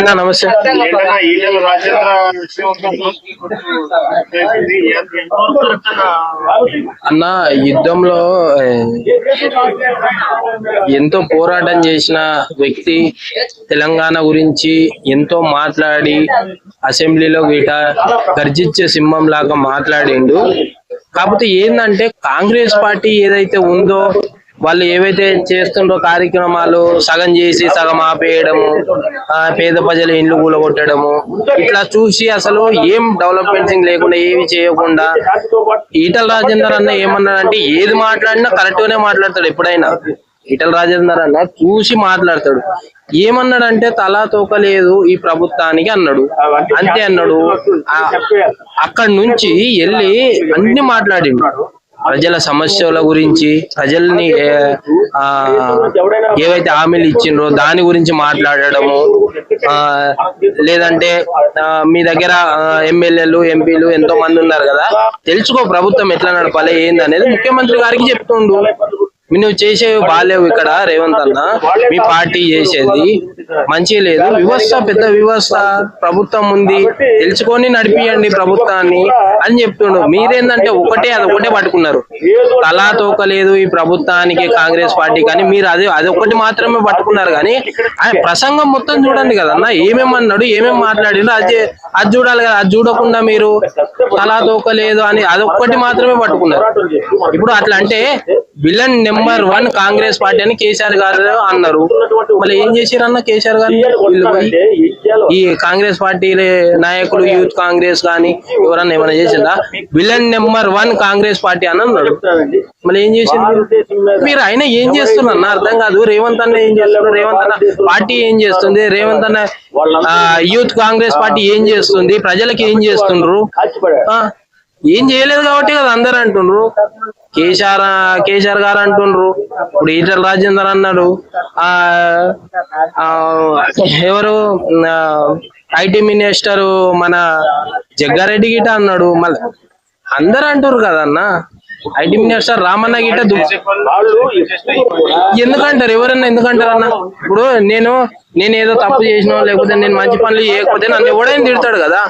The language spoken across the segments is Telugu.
అన్న నమస్తే. అన్న యుద్ధంలో ఎంతో పోరాటం చేసిన వ్యక్తి తెలంగాణ గురించి ఎంతో మాట్లాడి అసెంబ్లీలో గిట గర్జించే సింహం లాగా మాట్లాడిండు. కాకపోతే ఏంటంటే కాంగ్రెస్ పార్టీ ఏదైతే ఉందో వాళ్ళు ఏవైతే చేస్తుండ్రో కార్యక్రమాలు సగం చేసి సగం ఆపేయడము ఆ, పేద ప్రజలు ఇండ్లు కూలగొట్టడము ఇట్లా చూసి అసలు ఏం డెవలప్మెంట్స్ లేకుండా ఏమి చేయకుండా ఈటల రాజేందర్ అన్న ఏమన్నాడంటే ఏది మాట్లాడినా కరెక్ట్ గానే మాట్లాడతాడు ఎప్పుడైనా. ఈటల రాజేందర్ అన్న చూసి మాట్లాడతాడు. ఏమన్నాడంటే తలా తోక లేదు ఈ ప్రభుత్వానికి అన్నాడు. అంతే అన్నాడు. అక్కడి నుంచి వెళ్ళి అన్ని మాట్లాడిండు. ప్రజల సమస్యల గురించి ప్రజల్ని ఆ ఏవైతే హామీలు ఇచ్చిండ్రో దాని గురించి మాట్లాడడము ఆ లేదంటే ఆ, మీ దగ్గర ఎమ్మెల్యేలు ఎంపీలు ఎంతో మంది ఉన్నారు కదా. తెలుసుకో ప్రభుత్వం ఎట్లా నడపాలి ఏంది అనేది ముఖ్యమంత్రి గారికి చెప్తుండు. నువ్వు చేసేవి బాగాలేవు ఇక్కడ రేవంత్ అన్న. మీ పార్టీ చేసేది. మంచి లేదు. వ్యవస్థ పెద్ద వ్యవస్థ ప్రభుత్వం ఉంది. తెలుసుకొని నడిపియండి ప్రభుత్వాన్ని అని చెప్తుండు. మీరేందంటే ఒకటే అది ఒకటే పట్టుకున్నారు. తలా తోకలేదు ఈ ప్రభుత్వానికి కాంగ్రెస్ పార్టీ కానీ. మీరు అది అది ఒకటి మాత్రమే పట్టుకున్నారు కానీ ఆయన ప్రసంగం మొత్తం చూడండి కదన్న ఏమేమి అన్నాడు ఏమేమి మాట్లాడిండు అది అది చూడాలి కదా. అది చూడకుండా మీరు తలా తోకలేదు అని అది ఒక్కటి మాత్రమే పట్టుకున్నారు. ఇప్పుడు అట్లా అంటే villain number one Congress party అని కేసీఆర్ గారు అన్నారు. మళ్ళీ ఏం చేశారన్న కేసీఆర్ గారు? ఈ కాంగ్రెస్ పార్టీ నాయకులు యూత్ కాంగ్రెస్ కానీ ఎవరన్నా ఏమైనా చేసిందా? Villain number one Congress party అని అన్నాడు మళ్ళీ ఏం చేసింది? మీరు అయినా ఏం చేస్తున్నారు? అన్న అర్థం కాదు. రేవంత్ అన్న ఏం చేస్తున్నారు? రేవంత్ అన్న పార్టీ ఏం చేస్తుంది? రేవంత్ అన్న యూత్ కాంగ్రెస్ పార్టీ ఏం చేస్తుంది? ప్రజలకి ఏం చేస్తుండ్రు? ఆ, ఏం చేయలేదు కాబట్టి కదా అందరు అంటుండ్రు. కేసీఆర్ కేసీఆర్ గారు అంటుండ్రు. ఇప్పుడు ఈటల రాజేందర్ అన్నాడు. ఆ ఎవరు? ఐటీ మినిస్టర్ మన జగ్గారెడ్డి గిట అన్నాడు. మళ్ళీ అందరు అంటారు కదన్నా. ఐటీ మినిస్టర్ రామన్న గిట దు- ఎందుకంటారు? ఎవరన్నా ఎందుకంటారు అన్న? ఇప్పుడు నేను నేను ఏదో తప్పు చేసినో లేకపోతే నేను మంచి పనులు చేయకపోతే నన్ను ఎవడైనా తిడతాడు కదా?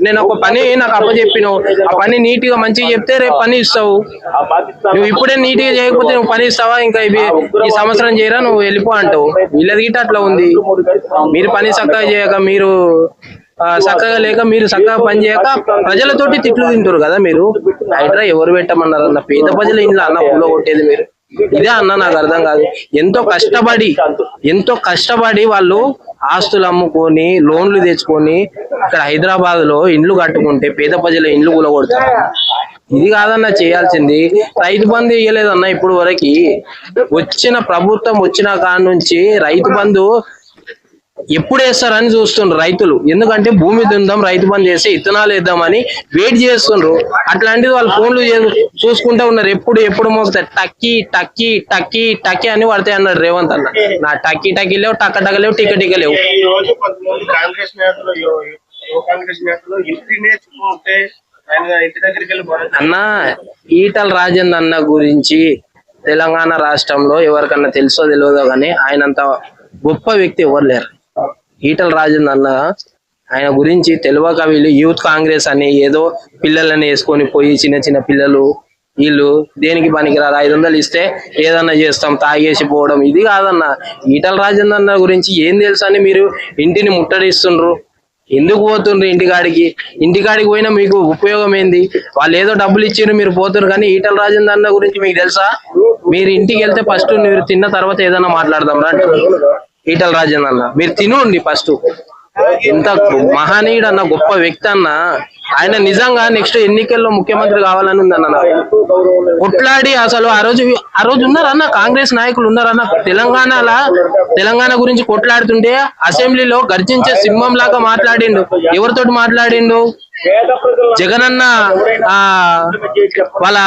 నేను ఒక పని నాకు అప్పచెప్పినావు. ఆ పని నీట్గా మంచిగా చెప్తే రేపు పని ఇస్తావు. నువ్వు ఇప్పుడే నీట్గా చేయకపోతే నువ్వు పని ఇస్తావా? ఇంకా ఇవి ఈ సంవత్సరం చేయరా? నువ్వు వెళ్ళిపో అంటావు. వీళ్ళది గిట్ట అట్లా ఉంది. మీరు పని చక్కగా చేయక మీరు చక్కగా లేక మీరు చక్కగా పని చేయక ప్రజలతోటి తిట్లు తింటారు కదా మీరు? హైడ్రా ఎవరు పెట్టమన్నారు అన్న పేద ప్రజల ఇంట్లో అన్న పూల కొట్టేది మీరు? ఇదే అన్న నాకు అర్థం కాదు. ఎంతో కష్టపడి ఎంతో కష్టపడి వాళ్ళు ఆస్తులు అమ్ముకొని లోన్లు తెచ్చుకొని ఇక్కడ హైదరాబాద్లో ఇండ్లు కట్టుకుంటే పేద ప్రజల ఇండ్లు కూలగొడతారు. ఇది కాదన్న చేయాల్సింది. రైతు బంధు ఇయ్యలేదన్న ఇప్పుడు వరకు. వచ్చిన ప్రభుత్వం వచ్చిన కాడ నుంచి రైతు బంధు ఎప్పుడు వేస్తారని చూస్తుండ్రు రైతులు. ఎందుకంటే భూమి దుందాం రైతు బంద్ చేసి ఇత్తనాలు వేద్దామని వెయిట్ చేస్తుండ్రు. అట్లాంటిది వాళ్ళు ఫోన్లు చూసుకుంటా ఉన్నారు. ఎప్పుడు ఎప్పుడు మోగుతాయి టక్కి టక్కి టక్కి టక్కి అని పడతాయి అన్నాడు రేవంత్ అన్న. నా టక్కి టక్కి లేవు టక్క టక్క లేవు టిక్క టిక్క లేవు. కాంగ్రెస్ కాంగ్రెస్ అన్న ఈటల రాజేంద్ర అన్న గురించి తెలంగాణ రాష్ట్రంలో ఎవరికన్నా తెలుసో తెలియదో కానీ ఆయనంత గొప్ప వ్యక్తి ఎవరు లేరు. ఈటల రాజన్ అన్న ఆయన గురించి తెలియక వీళ్ళు యూత్ కాంగ్రెస్ అని ఏదో పిల్లలని వేసుకొని పోయి చిన్న చిన్న పిల్లలు వీళ్ళు దేనికి పనికిరారు? ఐదు వందలు ఇస్తే ఏదన్నా చేస్తాం తాగేసి పోవడం. ఇది కాదన్న. ఈటల రాజేంద్ర అన్న గురించి ఏం తెలుసు అని మీరు? ఇంటిని ముట్టడిస్తుండ్రు. ఎందుకు పోతుండ్రు ఇంటికాడికి? ఇంటికాడికి పోయినా మీకు ఉపయోగం ఏంది? వాళ్ళు ఏదో డబ్బులు ఇచ్చారు మీరు పోతున్నారు కానీ ఈటల రాజేంద్ర అన్న గురించి మీకు తెలుసా? మీరు ఇంటికి వెళ్తే ఫస్ట్ మీరు తిన్న తర్వాత ఏదైనా మాట్లాడదాం రా ఈటల రాజన్ అన్న. మీరు తినండి ఫస్ట్. ఎంత మహనీయుడు అన్న గొప్ప వ్యక్తి అన్న. ఆయన నిజంగా నెక్స్ట్ ఎన్నికల్లో ముఖ్యమంత్రి కావాలని ఉందన్న కొట్లాడి అసలు ఆ రోజు ఆ రోజు ఉన్నారన్న కాంగ్రెస్ నాయకులు ఉన్నారన్న. తెలంగాణలా తెలంగాణ గురించి కొట్లాడుతుంటే అసెంబ్లీలో గర్జించే సింహం లాగా మాట్లాడిండు. ఎవరితోటి మాట్లాడిండు? జగనన్న ఆ వాళ్ళ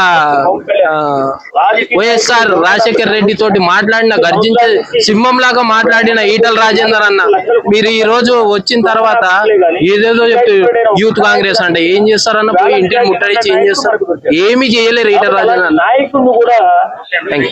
వైఎస్ఆర్ రాజశేఖర్ రెడ్డి తోటి మాట్లాడిన గర్జించే సింహం లాగా మాట్లాడిన ఈటల రాజేందర్ అన్న. మీరు ఈ రోజు వచ్చిన తర్వాత ఏదేదో చెప్తే యూత్ కాంగ్రెస్ అంటే ఏం చేస్తారన్న పోయి ఇంటిని ముట్టడిచ్చి ఏం చేస్తారు. ఏమీ చేయలేరు ఈటల రాజేందర్ అన్న నాయకుడిని కూడా థ్యాంక్ యూ